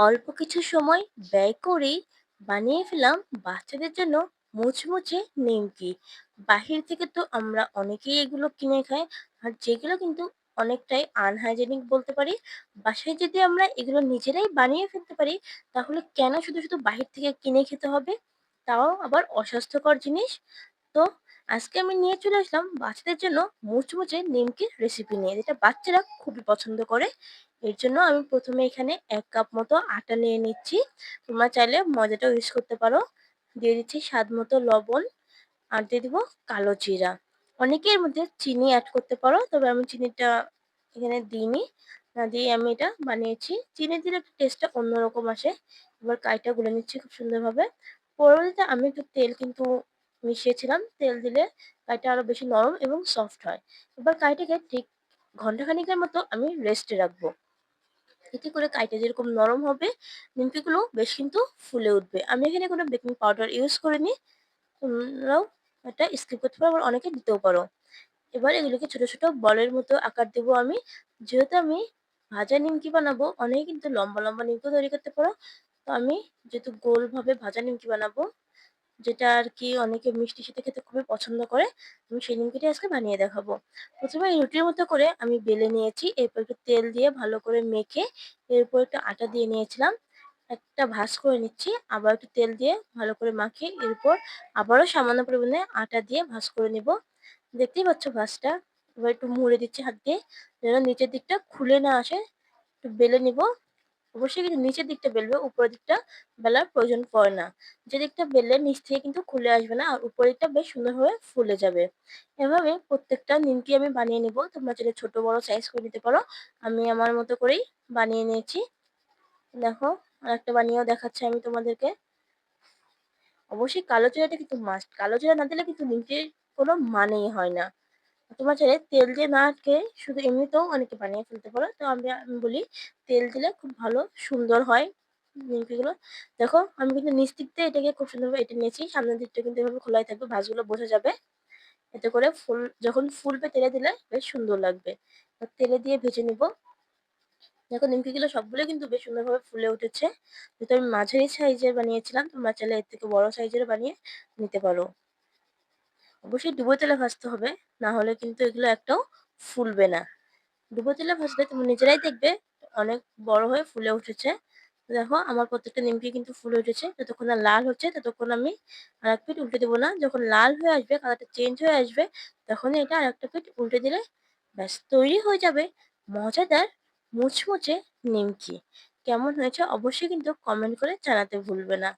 অল্প কিছু সময় ব্যয় করেই বানিয়ে ফেলাম বাচ্চাদের জন্য মুচমুচে নিমকি। বাহির থেকে তো আমরা অনেকেই এগুলো কিনে খাই, আর যেগুলো কিন্তু অনেকটাই আনহাইজেনিক বলতে পারি। বাসায় যদি আমরা এগুলো নিজেরাই বানিয়ে ফেলতে পারি, তাহলে কেন শুধু শুধু বাহির থেকে কিনে খেতে হবে? তাও আবার অস্বাস্থ্যকর জিনিস। তো আজকে আমি নিয়ে চলে আসলাম বাচ্চাদের জন্য মুচমুচে নিমকির রেসিপি নিয়ে, যেটা বাচ্চারা খুবই পছন্দ করে। এর জন্য আমি প্রথমে এখানে এক কাপ মতো আটা নিয়ে নিচ্ছি। তোমরা চাইলে ময়দাটাও ইউজ করতে পারো। দিয়ে দিচ্ছি স্বাদ মতো লবণ আর দিয়ে দিব কালো জিরা। অনেকে এর মধ্যে চিনি অ্যাড করতে পারো, তবে আমি চিনিটা এখানে দিইনি। না দিয়ে আমি এটা বানিয়েছি। চিনি দিলে একটু টেস্টটা অন্যরকম আসে। এবার কাইটা গুলে নিচ্ছি খুব সুন্দরভাবে। পরবর্তীতে আমি একটু তেল কিন্তু মিশিয়েছিলাম, তেল দিলে কাইটা আরও বেশি নরম এবং সফট হয়। এবার কাইটাকে ঠিক ঘন্টাখানিকের মতো আমি রেস্টে রাখব। এতে করে কাইটা যেরকম নরম হবে, নিমকিগুলো বেশ কিন্তু ফুলে উঠবে। আমি এখানে কোনো বেকিং পাউডার ইউজ করিনি। তোমরাও এটা স্কিপ করতে পারো, আবার অনেকে দিতেও পারো। এবার এগুলোকে ছোট ছোট বলের মতো আকার দেবো আমি। যেহেতু আমি ভাজা নিমকি বানাবো, অনেকে কিন্তু লম্বা লম্বা নিমকিও তৈরি করতে পারো। তো আমি যেহেতু গোলভাবে ভাজা নিমকি বানাবো যেটা আর কি অনেকে মিষ্টির সাথে খেতে খুবই পছন্দ করে, আমি সেই নিমকিটা আজকে বানিয়ে দেখাবো। প্রথমে এই রুটির মতো করে আমি বেলে নিয়েছি, এরপর একটু তেল দিয়ে ভালো করে মেখে এরপর একটু আটা দিয়ে নিয়েছিলাম। একটা ভাঁজ করে নিচ্ছি, আবার একটু তেল দিয়ে ভালো করে মাখিয়ে এরপর আবারও সামান্য পরিমাণে আটা দিয়ে ভাঁজ করে নিব। দেখতেই পাচ্ছ ভাঁজটা, এবার একটু মুড়ে দিচ্ছি হাত দিয়ে, যেন নিচের দিকটা খুলে না আসে, একটু বেলে নিব। অবশ্যই কিন্তু নিচের দিকটা বেলবে, উপরের দিকটা বেলার প্রয়োজন পড়ে না। যে দিকটা বেললে নিচ থেকে কিন্তু খুলে আসবে না, আর উপরের দিকটা বেশ সুন্দরভাবে ফুলে যাবে। এভাবে প্রত্যেকটা নিমকি আমি বানিয়ে নেব। তোমরা চাইলে ছোট, বড় সাইজ করে নিতে পারো। আমি আমার মতো করেই বানিয়ে নিয়েছি। দেখো আর একটা বানিয়েও দেখাচ্ছি আমি তোমাদেরকে। অবশ্যই কালো জিরাটা কিন্তু মাস্ট কালো জিরা না দিলে কিন্তু নিমকির কোনো মানেই হয় না। তোমার চাইলে তেল দিয়ে না আটকে শুধু এমনিতেও অনেকে বানিয়ে ফেলতে পারো। তো আমি আমি বলি তেল দিলে খুব ভালো, সুন্দর হয় নিমকিগুলো। দেখো, আমি কিন্তু নিচ দিক দিয়ে এটাকে খুব সুন্দরভাবে এটা নিয়েছি। সামনের দিকটা কিন্তু এভাবে খোলাই থাকবে, ভাঁজগুলো বোঝা যাবে। এতে করে ফুল, যখন ফুলবে তেলে দিলে বেশ সুন্দর লাগবে। তেলে দিয়ে ভেজে নিব। দেখো, নিমকিগুলো সবগুলো কিন্তু বেশ সুন্দরভাবে ফুলে উঠেছে। যেহেতু আমি মাঝারি সাইজের বানিয়েছিলাম, তোমরা চাইলে এর থেকে বড় সাইজের বানিয়ে নিতে পারো। অবশ্যই ডুবো তেলে ভাজতে হবে, না হলে কিন্তু এগুলো একটাও ফুলবে না। ডুবো তেলে ভাজলে তুমি নিজেরাই দেখবে অনেক বড় হয়ে ফুলে উঠেছে। দেখো আমার প্রত্যেকটা নিমকি কিন্তু ফুলে উঠেছে, যতক্ষণ না লাল হচ্ছে ততক্ষণ আমি আর এক পিঠ উল্টে দেবো না। যখন লাল হয়ে আসবে, কালারটা চেঞ্জ হয়ে আসবে, তখনই এটা আর একটা পিঠ উল্টে দিলে ব্যাস তৈরি হয়ে যাবে মজাদার মুচমুচে নিমকি। কেমন হয়েছে অবশ্যই কিন্তু কমেন্ট করে জানাতে ভুলবে না।